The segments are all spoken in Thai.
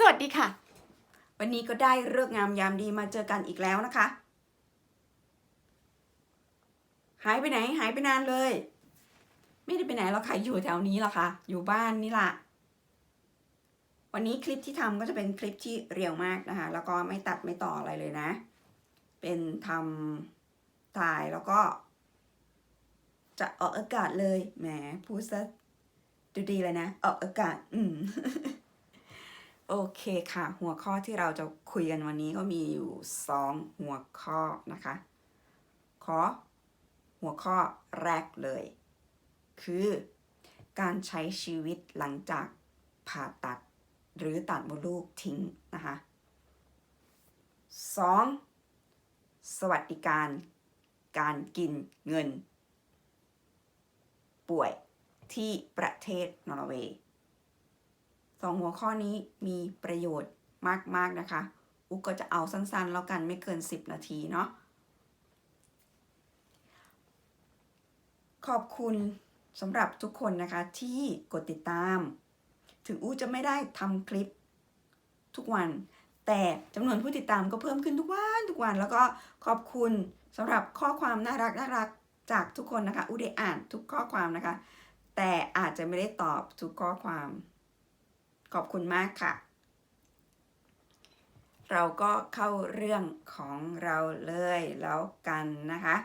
สวัสดีค่ะ วันนี้ก็ได้เลิกงามยามดีมาเจอกันอีกแล้วนะคะ หายไปไหนหายไปนานเลย ไม่ได้ไปไหนหรอกค่ะอยู่แถวนี้หรอกค่ะ อยู่บ้านนี่ล่ะวันนี้คลิปที่ทำก็จะเป็นคลิปที่เรียวมากนะคะ แล้วก็ไม่ตัดไม่ต่ออะไรเลยนะ เป็นทำถ่ายแล้วก็ จะออกอากาศเลยแหมพูดซะดูดีเลยนะ ออกอากาศ อืม โอเคค่ะ หัวข้อที่เราจะคุยกันวันนี้ก็มีอยู่สองหัวข้อนะคะ ขอ หัวข้อแรกเลย คือ การใช้ชีวิตหลังจากผ่าตัดหรือตัดมดลูกทิ้งนะคะสองสวัสดิการ การกินเงิน ป่วยที่ประเทศนอร์เวย์ สองหัวข้อนี้มีประโยชน์มากๆนะคะ อุกก็จะเอาสั้นๆ แล้วกันไม่เกิน 10 นาทีเนาะขอบคุณสำหรับทุกคนนะคะที่กดติดตาม ถึงอูจะไม่ได้ทำคลิปทุกวัน แต่จำนวนผู้ติดตามก็เพิ่มขึ้นทุกวันทุกวัน แล้วก็ขอบคุณสำหรับข้อความน่ารักน่ารักจากทุกคนนะคะอูได้อ่านทุกข้อความนะคะ แต่อาจจะไม่ได้ตอบทุกข้อความ ขอบคุณมากค่ะ เราก็เข้าเรื่องของเราเลยแล้วกันนะคะ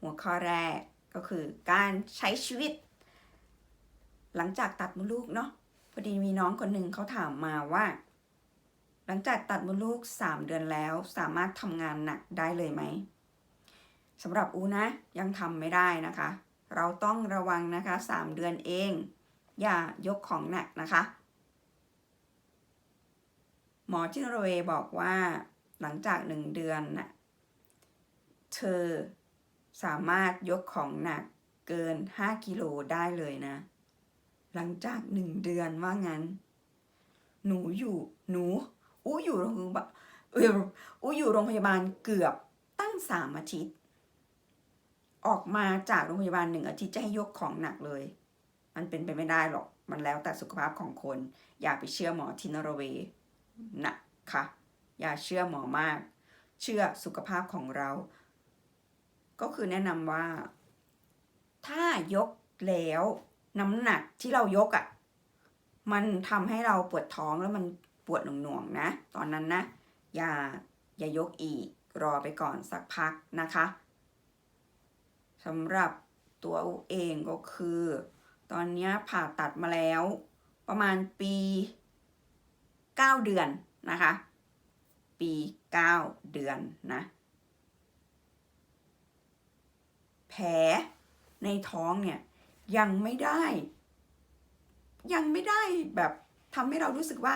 หัวข้อแรกก็คือการใช้ชีวิต หลังจากตัดมดลูกเนาะพอดีมีน้องคนหนึ่งเขาถามมาว่า หลังจากตัดมดลูก 3 เดือนแล้วสามารถทำงานหนักได้เลยไหมสำหรับอูนะยังทำไม่ได้นะคะ เราต้องระวังนะคะ 3 เดือนเอง อย่ายกของหนักนะคะ หมอที่นอร์เวย์บอกว่าหลังจากหนึ่งเดือนน่ะเธอสามารถยกของหนักเกิน 5 กิโลได้เลยนะ หลังจากหนึ่งเดือนว่างั้น หนูอยู่หนู อู้อยู่โรงพยาบาลเอออู้อยู่โรงพยาบาลเกือบตั้งสามอาทิตย์ ออกมาจากโรงพยาบาลหนึ่งอาทิตย์จะให้ยกของหนักเลย มันเป็นไปไม่ได้หรอก มันแล้วแต่สุขภาพของคน อย่าไปเชื่อหมอที่นอร์เวย์ นะคะ อย่าเชื่อหมอมาก เชื่อสุขภาพของเรา ก็คือแนะนำว่า ถ้ายกแล้วน้ำหนักที่เรายกอะ่ะ มันทำให้เราปวดท้องแล้วมันปวดหน่วงๆนะ ตอนนั้นนะ อย่าอย่ายกอีกรอไปก่อนสักพักนะคะสำหรับตัวอุเองก็คือ ตอนนี้ผ่าตัดมาแล้ว ประมาณปี 9 เดือนนะคะ ปี 9 เดือนนะแผลในท้องเนี่ยยังไม่ได้ ยังไม่ได้แบบทำให้เรารู้สึกว่า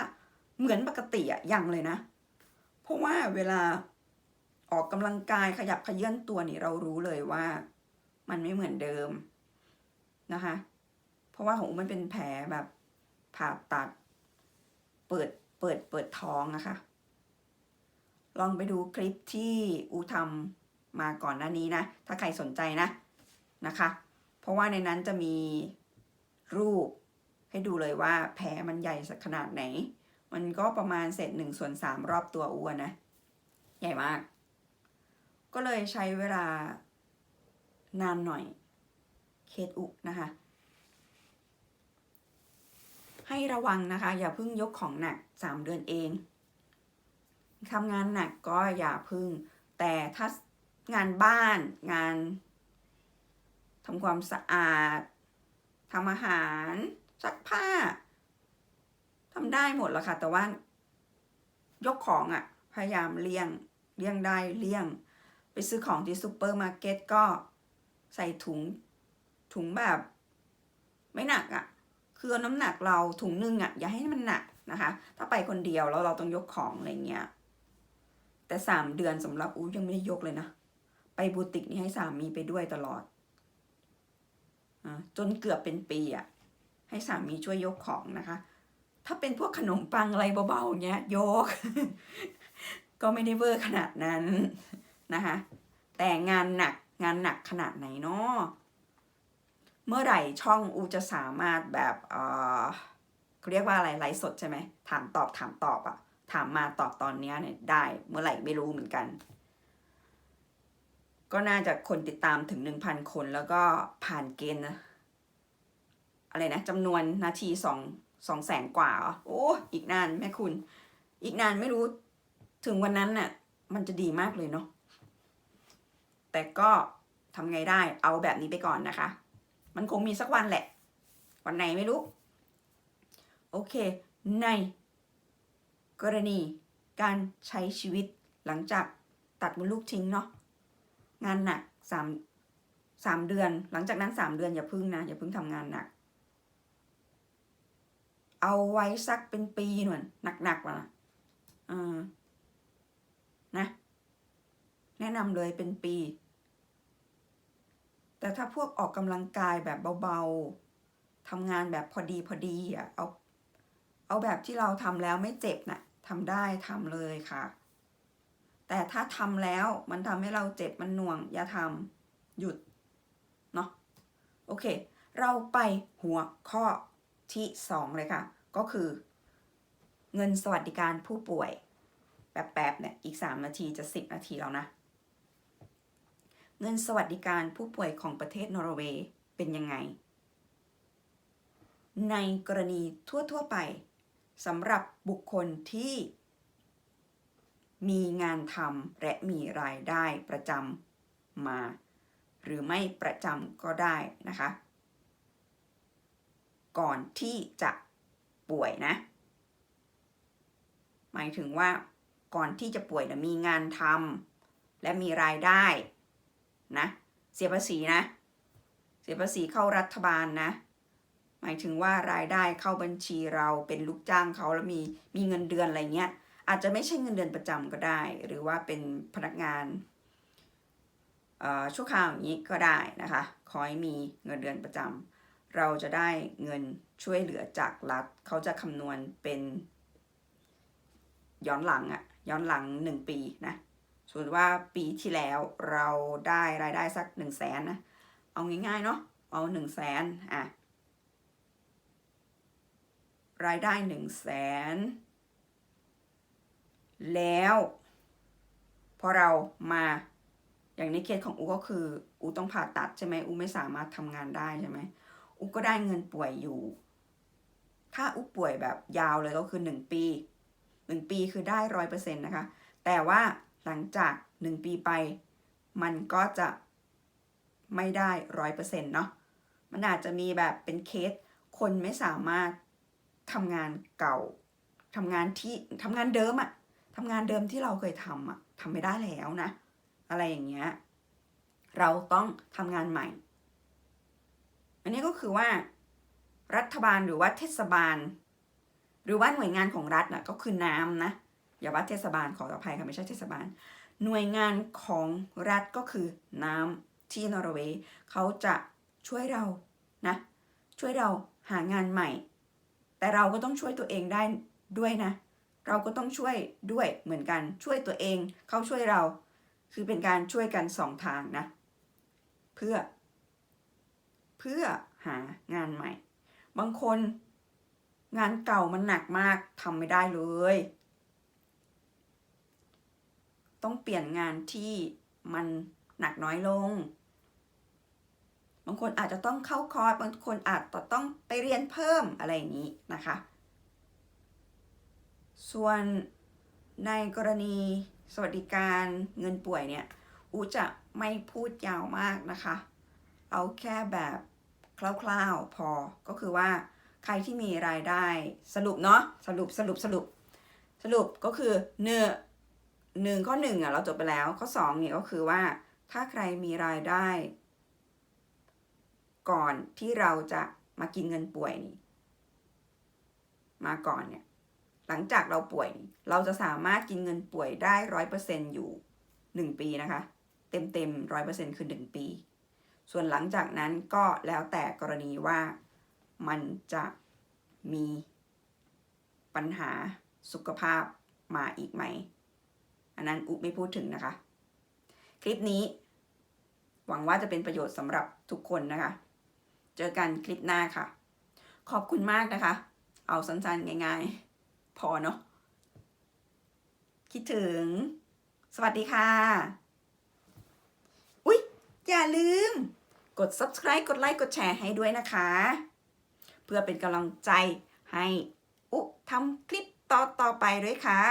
เหมือนปกติอะยังเลยนะ เพราะว่าเวลาออกกำลังกายขยับขยื่นตัวนี่เรารู้เลยว่ามันไม่เหมือนเดิมนะคะ เพราะว่าของอุ้มมันเป็นแผลแบบผ่าตัด เปิด เปิดเปิดท้องนะคะ ลองไปดูคลิปที่อูทำมาก่อนหน้านี้นะ ถ้าใครสนใจนะนะคะ เพราะว่าในนั้นจะมีรูปให้ดูเลยว่าแผลมันใหญ่สักขนาดไหน มันก็ประมาณเศษหนึ่งส่วนสามรอบตัวอ้วนนะ ใหญ่มาก ก็เลยใช้เวลานานหน่อย เคสอุนะคะ ให้ระวังนะคะ อย่าเพิ่งยกของหนักสามเดือนเองทำงานหนักก็อย่าพึ่ง แต่ถ้างานบ้านงานทำความสะอาดทำอาหารซักผ้าทำได้หมดแล้วค่ะ แต่ว่ายกของอะ่ะ พยายามเลี่ยงเลี่ยงได้เลี่ยง ไปซื้อของที่ซูเปอร์มาร์เก็ตก็ใส่ถุงถุงแบบ ไม่หนักอะ่ะ คือเอาน้ำหนักเราถุงนึงอะ่ะอย่าให้มันหนักนะคะ ถ้าไปคนเดียวแล้วเราต้องยกของอะไรเงี้ย แต่สามเดือนสำหรับอู้ยังไม่ได้ยกเลยนะ ไปบูติกนี่ให้สามีไปด้วยตลอดอจนเกือบเป็นปีอะ่ะ ให้สามีช่วยยกของนะคะ ถ้าเป็นพวกขนมปังอะไรเบาๆเงี้ยยก ก็ไม่ได้เวอร์ขนาดนั้นนะคะ แต่งานหนักงานหนักขนาดไหนเนาะ เมื่อไหร่ช่องอูจะสามารถแบบเออเรียกว่าอะไรไลฟ์สดใช่ไหมถามตอบถามตอบอะถามมาตอบตอนนี้เนี่ยได้เมื่อไหร่ไม่รู้เหมือนกัน ก็น่าจะคนติดตามถึงหนึ่งพันคนแล้วก็ผ่านเกณฑ์นะอะไรนะจำนวนนาทีสองสองแสนกว่าเหรอโอ้อีกนานแม่คุณ อีกนานไม่รู้ถึงวันนั้นน่ะ มันจะดีมากเลยเนาะแต่ก็ทำไงได้เอาแบบนี้ไปก่อนนะคะ มันคงมีสักวันแหละ วันไหนไม่รู้ โอเค ในกรณีการใช้ชีวิตหลังจากตัดมดลูกทิ้งเนาะงานหนักสามสามเดือน หลังจากนั้นสามเดือนอย่าพึ่งนะ อย่าพึ่งทำงานหนัก เอาไว้สักเป็นปีหน่อยหนักๆว่ะเออนะ แนะนำเลยเป็นปี แต่ถ้าพวกออกกำลังกายแบบเบาๆทำงานแบบพอดีพอดีอะเอาเอาแบบที่เราทำแล้วไม่เจ็บนะ่ะทำได้ทำเลยค่ะ แต่ถ้าทำแล้วมันทำให้เราเจ็บมันหน่วง อย่าทำหยุด เนาะโอเค เราไปหัวข้อที่สองเลยค่ะ ก็คือ เงินสวัสดิการผู้ป่วย แป๊บๆเนี่ย อีก 3 นาทีจะ 10 นาทีแล้วนะ เงินสวัสดิการผู้ป่วยของประเทศนอร์เวย์เป็นยังไง ในกรณีทั่ว ๆ ไปสำหรับบุคคลที่ มีงานทำและมีรายได้ประจำมา หรือไม่ประจำก็ได้นะคะ ก่อนที่จะป่วยนะ หมายถึงว่าก่อนที่จะป่วยนะมีงานทำและมีรายได้ นะ เสียภาษีนะ เสียภาษีเข้ารัฐบาลนะ หมายถึงว่ารายได้เข้าบัญชีเราเป็นลูกจ้างเขาแล้วมีมีเงินเดือนอะไรเงี้ย อาจจะไม่ใช่เงินเดือนประจำก็ได้ หรือว่าเป็นพนักงานชั่วคราวอย่างนี้ก็ได้นะคะ ขอให้มีเงินเดือนประจำเราจะได้เงินช่วยเหลือจากรัฐ เขาจะคำนวณเป็นย้อนหลังอะย้อนหลังหนึ่งปีนะ สมมติว่าปีที่แล้วเราได้รายได้สักหนึ่งแสนนะ เอาง่ายๆเนาะ เอาหนึ่งแสนอะ รายได้หนึ่งแสนแล้วพอเรามาอย่างในเคสของอูก็คือ อูต้องผ่าตัดใช่ไหมอูไม่สามารถทำงานได้ใช่ไหมอูก็ได้เงินป่วยอยู่ ถ้าอูป่วยแบบยาวเลยก็คือหนึ่งปีหนึ่งปีคือได้ร้อยเปอร์เซ็นต์นะคะ แต่ว่า หลังจากหนึ่งปีไป มันก็จะไม่ได้ร้อยเปอร์เซ็นต์เนาะมันอาจจะมีแบบเป็นเคสคนไม่สามารถทำงานเก่าทำงานที่ทำงานเดิมอะทำงานเดิมที่เราเคยทำอะทำไม่ได้แล้วนะ อะไรอย่างเงี้ยเราต้องทำงานใหม่ อันนี้ก็คือว่า รัฐบาลหรือว่าเทศบาล หรือว่าหน่วยงานของรัฐนะก็คือน้ำนะ อย่าว่าเทศบาลขออภัยค่ะไม่ใช่เทศบาล หน่วยงานของรัฐก็คือน้ำที่นอร์เวย์เขาจะช่วยเรานะช่วยเราหางานใหม่ แต่เราก็ต้องช่วยตัวเองได้ด้วยนะ เราก็ต้องช่วยด้วยเหมือนกันช่วยตัวเองเขาช่วยเรา คือเป็นการช่วยกันสองทางนะ เพื่อ เพื่อหางานใหม่ บางคนงานเก่ามันหนักมากทำไม่ได้เลย ต้องเปลี่ยนงานที่มันหนักน้อยลง บางคนอาจจะต้องเข้าคอร์สบางคนอาจจะต้องไปเรียนเพิ่มอะไรอย่างนี้นะคะ ส่วนในกรณีสวัสดิการเงินป่วยเนี่ยอูจะไม่พูดยาวมากนะคะ เอาแค่แบบคร่าวๆพอก็คือว่าใครที่มีรายได้สรุปเนาะสรุปสรุปสรุปสรุปก็คือเนื้อ หนึ่งข้อหนึ่งอะเราจบไปแล้วข้อสองเนี่ยก็คือว่า ถ้าใครมีรายได้ ก่อนที่เราจะมากินเงินป่วยนี่มาก่อนเนี่ยหลังจากเราป่วยนี่เราจะสามารถกินเงินป่วยได้ร้อยเปอร์เซ็นอยู่หนึ่งปีนะคะ เต็มเต็มร้อยเปอร์เซ็นคือหนึ่งปี ส่วนหลังจากนั้นก็แล้วแต่กรณีว่ามันจะมีปัญหาสุขภาพมาอีกไหม อันนั้นอุไม่พูดถึงนะคะ คลิปนี้ หวังว่าจะเป็นประโยชน์สำหรับทุกคนนะคะ เจอกันคลิปหน้าค่ะ ขอบคุณมากนะคะ เอาสั้นๆง่าย ๆ พอเนาะคิดถึง สวัสดีค่ะอุ๊ย อย่าลืม กด subscribe กดไลค์ กดแชร์ให้ด้วยนะคะ เพื่อเป็นกำลังใจให้อุทำคลิปต่อๆไปด้วยค่ะ